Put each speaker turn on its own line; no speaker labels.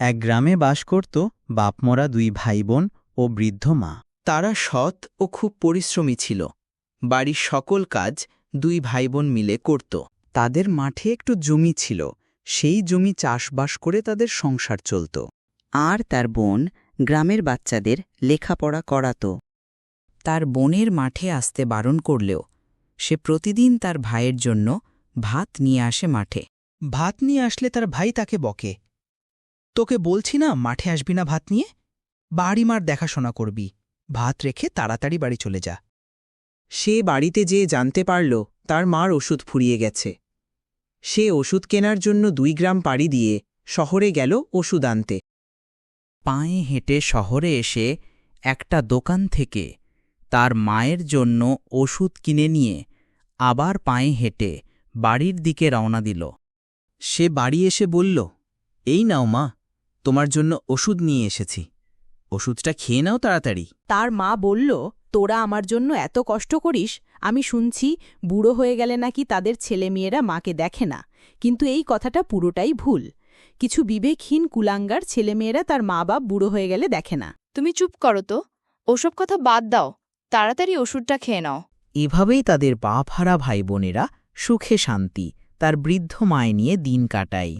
এক গ্রামে বাস করত বাপমরা দুই ভাই বোন ও বৃদ্ধ মা। তারা সৎ ও খুব পরিশ্রমী ছিল। বাড়ির সকল কাজ দুই ভাই বোন মিলে করত। তাদের মাঠে একটু জমি ছিল। সেই জমি চাষবাস করে তাদের সংসার চলত।
আর তার বোন গ্রামের বাচ্চাদের লেখাপড়া করাত। তার বোনের মাঠে আসতে বারণ করলেও সে প্রতিদিন তার ভাইয়ের জন্য ভাত নিয়ে আসে মাঠে।
ভাত নিয়ে আসলে তার ভাই তাকে বকে। তোকে বলছি না মাঠে আসবি না ভাত নিয়ে? বাড়ি মার দেখাশোনা করবি। ভাত রেখে তাড়াতাড়ি বাড়ি চলে যা।
সে বাড়িতে যেয়ে জানতে পারল তার মার ওষুধ ফুরিয়ে গেছে। সে ওষুধ কেনার জন্য দুই গ্রাম পাড়ি দিয়ে শহরে গেল ওষুধ আনতে।
পায়ে হেঁটে শহরে এসে একটা দোকান থেকে তার মায়ের জন্য ওষুধ কিনে নিয়ে আবার পায়ে হেঁটে বাড়ির দিকে রওনা দিল।
সে বাড়ি এসে বলল, এই নাও মা তোমার জন্য ওষুধ নিয়ে এসেছি। ওষুধটা খেয়ে নাও তাড়াতাড়ি।
তার মা বলল তোরা আমার জন্য এত কষ্ট করিস আমি শুনছি বুড়ো হয়ে গেলে নাকি তাদের ছেলেমেয়েরা মাকে দেখে না। কিন্তু এই কথাটা পুরোটাই ভুল। কিছু বিবেকহীন কুলাঙ্গার ছেলেমেয়েরা তার মা বাপ বুড়ো হয়ে গেলে দেখে না।
তুমি চুপ করো তো। ওসব কথা বাদ দাও। তাড়াতাড়ি ওষুধটা খেয়ে নাও।
এভাবেই তাদের বাপ হারা ভাই বোনেরা সুখে শান্তি তার বৃদ্ধ মায় নিয়ে দিন কাটায়।